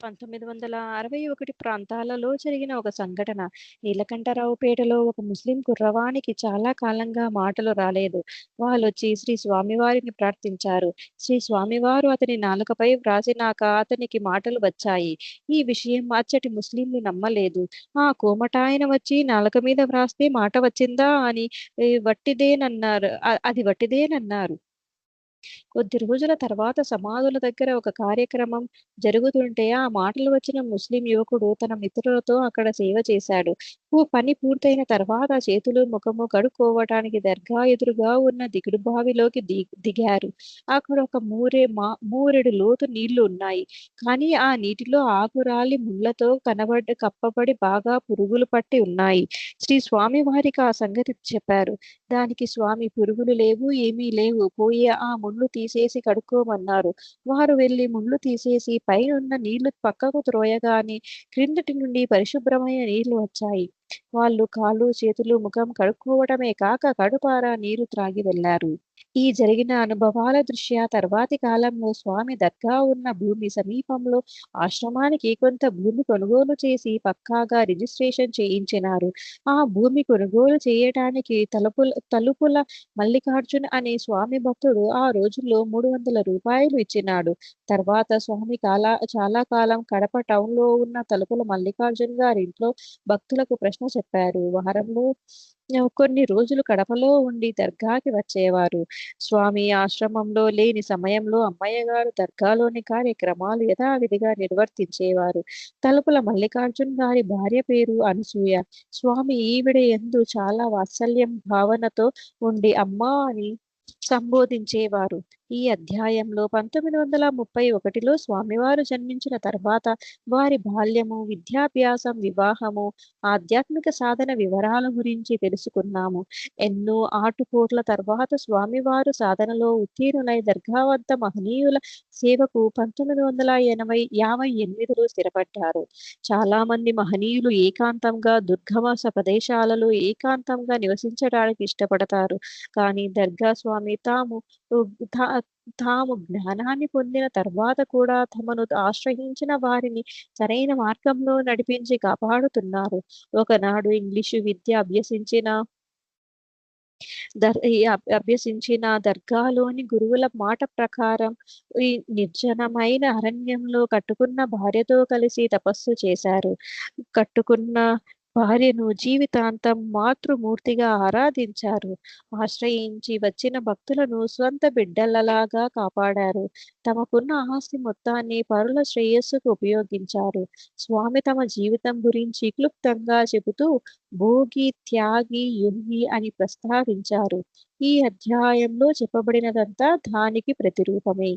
1961 ప్రాంతాలలో జరిగిన ఒక సంఘటన. నీలకంఠరావుపేటలో ఒక ముస్లిం కుర్రవానికి చాలా కాలంగా మాటలు రాలేదు. వాళ్ళొచ్చి శ్రీ స్వామివారిని ప్రార్థించారు. శ్రీ స్వామివారు అతని నాలుకపై వ్రాసినాక అతనికి మాటలు వచ్చాయి. ఈ విషయం అచ్చటి ముస్లింలు నమ్మలేదు. ఆ కోమటాయన వచ్చి నాలుక మీద వ్రాస్తే మాట వచ్చిందా అని వట్టిదేనన్నారు. అది వట్టిదేనన్నారు. కొద్ది రోజుల తర్వాత సమాధుల దగ్గర ఒక కార్యక్రమం జరుగుతుంటే ఆ మాటలు వచ్చిన ముస్లిం యువకుడు తన మిత్రులతో అక్కడ సేవ చేశాడు. ఓ పని పూర్తయిన తర్వాత చేతులు, ముఖము కడుక్కోవటానికి దర్గా ఎదురుగా ఉన్న దిగుడు బావిలోకి ది దిగారు. అక్కడ ఒక మూరే మా మూరెడు లోతు నీళ్ళు ఉన్నాయి. కానీ ఆ నీటిలో ఆకురాలి ముళ్ళతో కనబడ్డ కప్పబడి బాగా పురుగులు పట్టి ఉన్నాయి. శ్రీ స్వామి వారికి ఆ సంగతి చెప్పారు. దానికి స్వామి పురుగులు లేవు, ఏమీ లేవు. పోయి ఆ ముళ్ళు తీసేసి కడుక్కోమన్నారు. వారు వెళ్ళి ముళ్ళు తీసేసి పైనున్న నీళ్ళు పక్కకు త్రోయగానే క్రిందటి నుండి పరిశుభ్రమైన నీళ్ళు వచ్చాయి. వాళ్ళు కాళ్ళు, చేతులు, ముఖం కడుక్కోవటమే కాక కడుపారా నీరు త్రాగి వెళ్ళారు. ఈ జరిగిన అనుభవాల దృష్ట్యా తర్వాతి కాలంలో స్వామి దర్గా ఉన్న భూమి సమీపంలో ఆశ్రమానికి కొంత భూమి కొనుగోలు చేసి పక్కాగా రిజిస్ట్రేషన్ చేయించినారు. ఆ భూమి కొనుగోలు చేయటానికి తలుపుల తలుపుల మల్లికార్జున్ అనే స్వామి భక్తుడు ఆ రోజుల్లో మూడు వందల రూపాయలు ఇచ్చినాడు. తర్వాత స్వామి కాలా చాలా కాలం కడప టౌన్లో ఉన్న తలుపుల మల్లికార్జున్ గారింట్లో భక్తులకు ప్రశ్న చెప్పారు. వారంలో కొన్ని రోజులు కడపలో ఉండి దర్గాకి వచ్చేవారు. స్వామి ఆశ్రమంలో లేని సమయంలో అమ్మయ్య గారు దర్గాలోని కార్యక్రమాలు యథావిధిగా నిర్వర్తించేవారు. తలుపుల మల్లికార్జున్ గారి భార్య పేరు అనసూయ. స్వామి ఈవిడ ఎందు చాలా వాత్సల్యం భావనతో ఉండి అమ్మా అని సంబోధించేవారు. ఈ అధ్యాయంలో 1931లో స్వామివారు జన్మించిన తర్వాత వారి బాల్యము, విద్యాభ్యాసం, వివాహము, ఆధ్యాత్మిక సాధన వివరాల గురించి తెలుసుకున్నాము. ఎన్నో ఆటుపోట్ల తర్వాత స్వామివారు సాధనలో ఉత్తీర్ణులై దర్గా వద్ద మహనీయుల సేవకు 1958లో స్థిరపడ్డారు. చాలామంది మహనీయులు ఏకాంతంగా దుర్గమ ప్రదేశాలలో ఏకాంతంగా నివసించడానికి ఇష్టపడతారు. కానీ దర్గా స్వామి తాము తాము జ్ఞానాన్ని పొందిన తర్వాత కూడా తమను ఆశ్రయించిన వారిని సరైన మార్గంలో నడిపించి కాపాడుతున్నారు. ఒకనాడు ఇంగ్లీషు విద్య అభ్యసించిన దర్ అభ్యసించిన దర్గాలోని గురువుల మాట ప్రకారం ఈ నిర్జనమైన అరణ్యంలో కట్టుకున్న భార్యతో కలిసి తపస్సు చేశారు. కట్టుకున్న భార్యను జీవితాంతం మాతృమూర్తిగా ఆరాధించారు. ఆశ్రయించి వచ్చిన భక్తులను స్వంత బిడ్డలలాగా కాపాడారు. తమకున్న ఆస్తి మొత్తాన్ని పరుల శ్రేయస్సుకు ఉపయోగించారు. స్వామి తమ జీవితం గురించి క్లుప్తంగా చెబుతూ భోగి, త్యాగి, యుగి అని ప్రస్తావించారు. ఈ అధ్యాయంలో చెప్పబడినదంతా దానికి ప్రతిరూపమే.